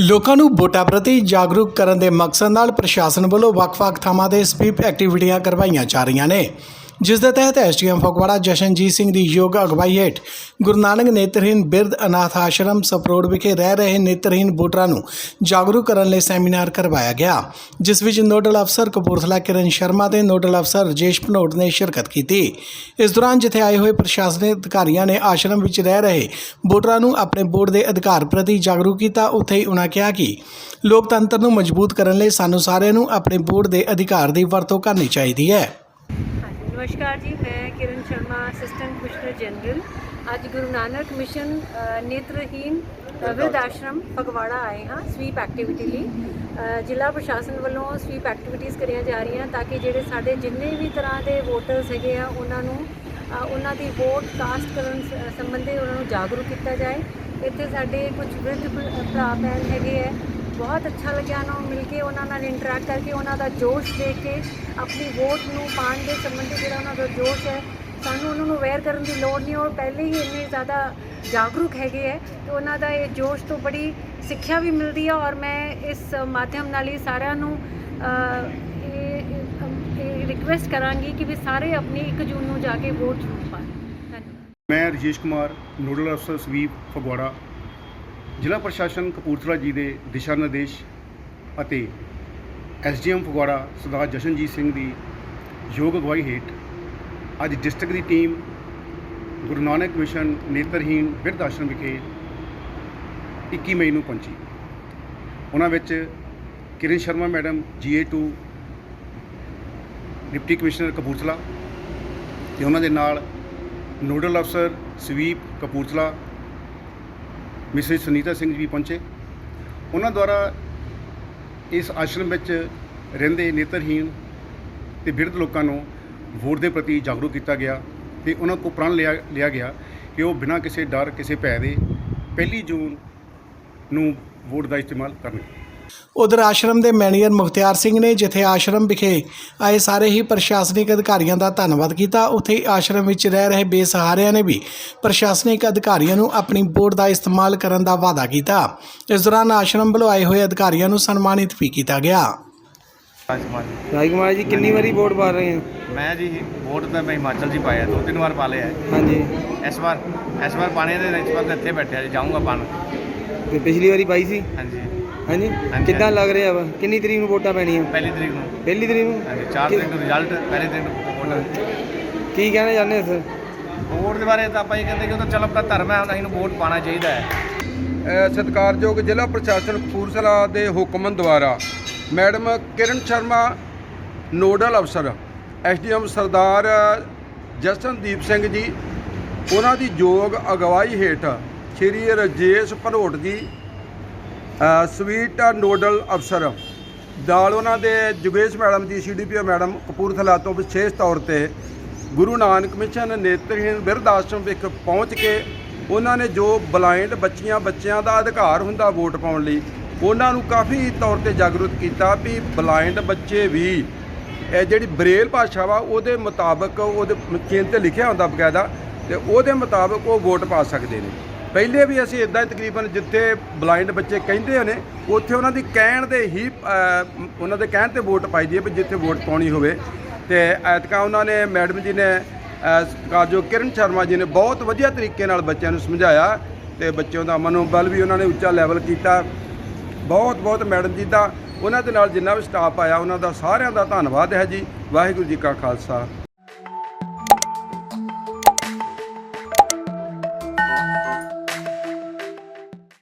ਲੋਕਾਂ ਨੂੰ ਵੋਟਾਂ ਪ੍ਰਤੀ ਜਾਗਰੂਕ ਕਰਨ ਦੇ ਮਕਸਦ ਨਾਲ ਪ੍ਰਸ਼ਾਸਨ ਵੱਲੋਂ ਵੱਖ-ਵੱਖ ਥਾਵਾਂ ਤੇ ਸਵੀਪ ਐਕਟੀਵਿਟੀਆਂ ਕਰਵਾਈਆਂ ਜਾ ਰਹੀਆਂ ਨੇ। ਜਿਸ ਦੇ ਤਹਿਤ ਐਸਡੀਐਮ ਫਗਵਾੜਾ ਜਸ਼ਨਜੀਤ ਸਿੰਘ ਦੀ ਯੋਗ ਅਗਵਾਈ ਹੇਠ ਗੁਰੂ ਨਾਨਕ ਨੇਤਰਹੀਨ ਬਿਰਧ ਅਨਾਥ ਆਸ਼ਰਮ ਸਪਰੋੜ ਵਿਖੇ ਰਹਿ ਰਹੇ ਨੇਤਰਹੀਨ ਵੋਟਰਾਂ ਨੂੰ ਜਾਗਰੂਕ ਕਰਨ ਲਈ ਸੈਮੀਨਾਰ ਕਰਵਾਇਆ ਗਿਆ, ਜਿਸ ਵਿੱਚ ਨੋਡਲ ਅਫਸਰ ਕਪੂਰਥਲਾ ਕਿਰਨ ਸ਼ਰਮਾ ਤੇ ਨੋਡਲ ਅਫਸਰ ਰਜੇਸ਼ ਭਨੋਟ ਨੇ ਸ਼ਿਰਕਤ ਕੀਤੀ। ਇਸ ਦੌਰਾਨ ਜਿੱਥੇ ਆਏ ਹੋਏ ਪ੍ਰਸ਼ਾਸਨਿਕ ਅਧਿਕਾਰੀਆਂ ਨੇ ਆਸ਼ਰਮ ਵਿੱਚ ਰਹਿ ਰਹੇ ਵੋਟਰਾਂ ਨੂੰ ਆਪਣੇ ਵੋਟ ਦੇ ਅਧਿਕਾਰ ਪ੍ਰਤੀ ਜਾਗਰੂਕ ਕੀਤਾ, ਉੱਥੇ ਹੀ ਉਨ੍ਹਾਂ ਕਿਹਾ ਕਿ ਲੋਕਤੰਤਰ ਨੂੰ ਮਜ਼ਬੂਤ ਕਰਨ ਲਈ ਸਾਨੂੰ ਸਾਰਿਆਂ ਨੂੰ ਆਪਣੇ ਵੋਟ ਦੇ ਅਧਿਕਾਰ ਦੀ ਵਰਤੋਂ ਕਰਨੀ ਚਾਹੀਦੀ ਹੈ। ਨਮਸਕਾਰ ਜੀ ਮੈਂ Kiran Sharma assistant commissioner general ਅੱਜ ਗੁਰੂ ਨਾਨਕ ਮਿਸ਼ਨ ਨੇਤਰਹੀਨ ਅ, ਬਿਰਧ ਆਸ਼ਰਮ ਫਗਵਾੜਾ ਆਏ ਹਾਂ ਸਵੀਪ ਐਕਟੀਵਿਟੀ ਲਈ। ਜ਼ਿਲ੍ਹਾ ਪ੍ਰਸ਼ਾਸਨ ਵੱਲੋਂ ਸਵੀਪ ਐਕਟੀਵਿਟੀਜ਼ ਕਰੀਆਂ ਜਾ ਰਹੀਆਂ ਤਾਂ ਕਿ ਜਿਹੜੇ ਸਾਡੇ ਜਿੰਨੇ ਵੀ ਤਰ੍ਹਾਂ ਦੇ ਵੋਟਰਸ ਹੈਗੇ ਆ ਉਹਨਾਂ ਨੂੰ ਉਹਨਾਂ ਦੀ ਵੋਟ ਕਾਸਟ ਕਰਨ ਸੰਬੰਧੀ ਉਹਨਾਂ ਨੂੰ ਜਾਗਰੂਕ ਕੀਤਾ ਜਾਏ। ਇੱਥੇ ਸਾਡੇ ਕੁਝ ਵਿਰਧ ਭਰਾ ਭੈਣ ਹੈਗੇ ਹੈ ਬਹੁਤ ਅੱਛਾ ਲੱਗਿਆ ਉਹਨਾਂ ਨੂੰ ਮਿਲ ਕੇ, ਉਹਨਾਂ ਨਾਲ ਇੰਟਰੈਕਟ ਕਰਕੇ, ਉਹਨਾਂ ਦਾ ਜੋਸ਼ ਦੇਖ ਕੇ, ਆਪਣੀ ਵੋਟ ਨੂੰ ਪਾਉਣ ਦੇ ਸੰਬੰਧੀ ਜਿਹੜਾ ਉਹਨਾਂ ਦਾ ਜੋਸ਼ ਹੈ, ਸਾਨੂੰ ਉਹਨਾਂ ਨੂੰ ਅਵੇਅਰ ਕਰਨ ਦੀ ਲੋੜ ਨਹੀਂ ਔਰ ਪਹਿਲੇ ਹੀ ਇੰਨੇ ਜ਼ਿਆਦਾ ਜਾਗਰੂਕ ਹੈਗੇ ਹੈ ਤੇ ਉਹਨਾਂ ਦਾ ਇਹ ਜੋਸ਼ ਤੋਂ ਬੜੀ ਸਿੱਖਿਆ ਵੀ ਮਿਲਦੀ ਹੈ ਔਰ ਮੈਂ ਇਸ ਮਾਧਿਅਮ ਨਾਲ ਹੀ ਸਾਰਿਆਂ ਨੂੰ ਇਹ ਇਹ ਰਿਕੁਐਸਟ ਕਰਾਂਗੀ ਕਿ ਵੀ ਸਾਰੇ ਆਪਣੀ 1 ਜੂਨ ਨੂੰ ਜਾ ਕੇ ਵੋਟ ਜ਼ਰੂਰ ਪਾਣ ਧੰਨਵਾਦ। ਮੈਂ ਰਜੇਸ਼ ਕੁਮਾਰ ਨੋਡਲ ਅਫਸਰ ਸਵੀਪ ਫਗਵਾੜਾ। ਜ਼ਿਲ੍ਹਾ ਪ੍ਰਸ਼ਾਸਨ ਕਪੂਰਥਲਾ ਜੀ ਦੇ ਦਿਸ਼ਾ ਨਿਰਦੇਸ਼ ਅਤੇ ਐਸਡੀਐਮ ਫਗਵਾੜਾ ਸਰਦਾਰ ਜਸ਼ਨਜੀਤ ਸਿੰਘ ਦੀ ਯੋਗ ਅਗਵਾਈ ਹੇਠ ਅੱਜ ਡਿਸਟ੍ਰਿਕਟ ਦੀ ਟੀਮ ਗੁਰੂ ਨਾਨਕ ਮਿਸ਼ਨ ਨੇਤਰਹੀਣ ਬਿਰਧ ਆਸ਼ਰਮ ਵਿਖੇ 21 ਮਈ ਨੂੰ ਪਹੁੰਚੀ। ਉਹਨਾਂ ਵਿੱਚ ਕਿਰਨ ਸ਼ਰਮਾ ਮੈਡਮ ਜੀਏ2 ਡਿਪਟੀ ਕਮਿਸ਼ਨਰ ਕਪੂਰਥਲਾ ਤੇ ਉਹਨਾਂ ਦੇ ਨਾਲ ਨੋਡਲ ਅਫਸਰ ਸਵੀਪ ਕਪੂਰਥਲਾ ਮਿਸਿਸ ਸੁਨੀਤਾ ਸਿੰਘ ਜੀ ਪਹੁੰਚੇ। ਉਹਨਾਂ ਦੁਆਰਾ ਇਸ ਆਸ਼ਰਮ ਵਿੱਚ ਰਹਿੰਦੇ ਨੇਤਰਹੀਣ ਤੇ ਬਿਰਧ ਲੋਕਾਂ ਨੂੰ ਵੋਟ ਦੇ ਪ੍ਰਤੀ ਜਾਗਰੂਕ ਕੀਤਾ ਗਿਆ ਤੇ ਉਹਨਾਂ ਕੋਲ ਪ੍ਰਣ ਲਿਆ ਲਿਆ ਗਿਆ ਕਿ ਉਹ ਬਿਨਾਂ ਕਿਸੇ ਡਰ, ਕਿਸੇ ਭੈ ਦੇ ਪਹਿਲੀ ਜੂਨ ਨੂੰ ਵੋਟ ਦਾ ਇਸਤੇਮਾਲ ਕਰਨਗੇ। ਉਧਰ ਆਸ਼ਰਮ ਦੇ ਮੈਨੇਜਰ ਮੁਖਤਿਆਰ ਸਿੰਘ ਨੇ ਜਿੱਥੇ ਆਸ਼ਰਮ ਵਿਖੇ ਆਏ ਸਾਰੇ ਹੀ ਪ੍ਰਸ਼ਾਸਨਿਕ ਅਧਿਕਾਰੀਆਂ ਦਾ ਧੰਨਵਾਦ ਕੀਤਾ ਉੱਥੇ ਹੀ ਆਸ਼ਰਮ ਵਿੱਚ ਰਹਿ ਰਹੇ ਬੇਸਹਾਰਿਆਂ ਨੇ ਵੀ ਪ੍ਰਸ਼ਾਸਨਿਕ ਅਧਿਕਾਰੀਆਂ ਨੂੰ ਆਪਣੀ ਵੋਟ ਦਾ ਇਸਤੇਮਾਲ ਕਰਨ ਦਾ ਵਾਅਦਾ ਕੀਤਾ। ਇਸ ਦੌਰਾਨ ਆਸ਼ਰਮ ਵੱਲੋਂ ਆਏ ਹੋਏ ਅਧਿਕਾਰੀਆਂ ਨੂੰ ਸਨਮਾਨਿਤ ਵੀ ਕੀਤਾ ਗਿਆ। ਰਾਜਕੁਮਾਰ ਜੀ ਜੀ ਕਿੰਨੀ ਵਾਰੀ ਵੋਟ ਪਾ ਰਹੇ ਹੋ? ਮੈਂ ਜੀ ਵੋਟ ਤਾਂ ਮੈਂ ਹਿਮਾਚਲ 'ਚ ਹੀ ਪਾਇਆ ਦੋ ਤਿੰਨ ਵਾਰ ਪਾ ਲਿਆ। ਹੈ। ਹਾਂਜੀ। ਇਸ ਵਾਰ ਇਸ ਵਾਰ ਪਾਣੇ ਦੇ ਇਸ ਵਾਰ ਤਾਂ ਇੱਥੇ ਬੈਠਿਆ ਜੀ ਜਾਊਂਗਾ ਪਾਣ। ਤੇ ਪਿਛਲੀ ਵਾਰੀ ਪਾਈ ਸੀ? ਹਾਂਜੀ। ਹਾਂਜੀ? ਹਾਂਜੀ। ਕਿੱਦਾਂ ਲੱਗ ਰਿਹਾ ਵਾ? ਕਿੰਨੀ ਤਰੀਕ ਨੂੰ ਵੋਟਾਂ ਪੈਣੀਆਂ? ਪਹਿਲੀ ਤਰੀਕ ਨੂੰ। ਪਹਿਲੀ ਤਰੀਕ ਨੂੰ? ਹਾਂਜੀ 4 ਤਰੀਕ ਨੂੰ ਰਿਜ਼ਲਟ ਪਹਿਲੀ ਤਰੀਕ ਨੂੰ ਵੋਟ। ਕੀ ਕਹਿਣਾ ਚਾਹੁੰਦੇ ਸਰ? ਵੋਟ ਦੇ ਬਾਰੇ ਤਾਂ ਆਪਾਂ ਇਹ ਕਹਿੰਦੇ ਕਿ ਉਹ ਤਾਂ ਚੱਲ ਆਪਣਾ ਧਰਮ ਹੈ ਅਸੀਂ ਨੂੰ ਵੋਟ ਪਾਣਾ ਚਾਹੀਦਾ ਹੈ। ਅ, ਸਤਿਕਾਰਯੋਗ ਜ਼ਿਲ੍ਹਾ ਪ੍ਰਸ਼ਾਸਨ ਕਪੂਰਥਲਾ ਦੇ ਹੁਕਮ ਦੁਆਰਾ ਮੈਡਮ ਕਿਰਨ ਸ਼ਰਮਾ ਨੋਡਲ ਅਫਸਰ ਐਸਡੀਐਮ ਸਰਦਾਰ ਜਸਨਦੀਪ ਸਿੰਘ ਜੀ ਉਹਨਾਂ ਦੀ ਯੋਗ ਅਗਵਾਈ ਹੇਠ ਸ਼੍ਰੀ ਰਜੇਸ਼ ਭਨੋਟ ਜੀ ਸਵੀਟ ਨੋਡਲ ਅਫਸਰ। ਨਾਲ ਉਹਨਾਂ ਦੇ ਜੁਗੇਸ਼ madam ji CDPO madam, Kapurthala ਤੋਂ ਵਿਸ਼ੇਸ਼ ਤੌਰ ਤੇ ਗੁਰੂ ਨਾਨਕ ਮਿਸ਼ਨ ਨੇਤਰਹੀਣ ਬਿਰਧ ਆਸ਼ਰਮ ਵਿਖ ਪਹੁੰਚ ਕੇ ਉਹਨਾਂ ਨੇ ਜੋ ਬਲਾਈਂਡ ਬੱਚੀਆਂ, ਬੱਚਿਆਂ ਦਾ ਅਧਿਕਾਰ ਹੁੰਦਾ ਵੋਟ ਪਾਉਣ ਲਈ, ਉਹਨਾਂ ਨੂੰ ਕਾਫੀ ਤੌਰ ਤੇ ਜਾਗਰੂਕ ਕੀਤਾ ਵੀ ਬਲਾਈਂਡ ਬੱਚੇ ਵੀ ਇਹ ਜਿਹੜੀ ਬਰੇਲ ਭਾਸ਼ਾ ਵਾ, ਉਹਦੇ ਮੁਤਾਬਕ ਉਹਦੇ ਚੇਨ ਤੇ ਲਿਖਿਆ ਹੁੰਦਾ ਬਕਾਇਦਾ ਤੇ ਉਹਦੇ ਮੁਤਾਬਕ ਉਹ ਵੋਟ ਪਾ ਸਕਦੇ ਨੇ। ਪਹਿਲੇ ਵੀ ਅਸੀਂ ਇਦਾਂ ਤਕਰੀਬਨ ਜਿੱਥੇ ਬਲਾਈਂਡ ਬੱਚੇ ਕਹਿੰਦੇ ਨੇ ਉੱਥੇ ਉਹਨਾਂ ਦੀ ਕਹਿਣ ਦੇ ਹੀ ਉਹਨਾਂ ਦੇ ਕਹਿਣ ਤੇ ਵੋਟ ਪਾਈ ਦੀ ਹੈ ਵੀ ਜਿੱਥੇ ਵੋਟ ਪਾਉਣੀ ਹੋਵੇ। ਤੇ ਐਤਕਾਂ ਉਹਨਾਂ ਨੇ ਮੈਡਮ ਜੀ ਨੇ ਅ, ਜੋ ਕਿਰਨ ਸ਼ਰਮਾ ਜੀ ਨੇ ਬਹੁਤ ਵਧੀਆ ਤਰੀਕੇ ਨਾਲ ਬੱਚਿਆਂ ਨੂੰ ਸਮਝਾਇਆ ਤੇ ਬੱਚਿਆਂ ਦਾ ਮਨੋਬਲ ਵੀ ਉਹਨਾਂ ਨੇ ਉੱਚਾ ਲੈਵਲ ਕੀਤਾ। ਬਹੁਤ ਬਹੁਤ ਮੈਡਮ ਜੀ ਦਾ ਉਹਨਾਂ ਦੇ ਨਾਲ ਜਿੰਨਾ ਵੀ ਸਟਾਫ ਆਇਆ ਉਹਨਾਂ ਦਾ ਸਾਰਿਆਂ ਦਾ ਧੰਨਵਾਦ ਹੈ ਜੀ। ਵਾਹਿਗੁਰੂ ਜੀ ਕਾ ਖਾਲਸਾ।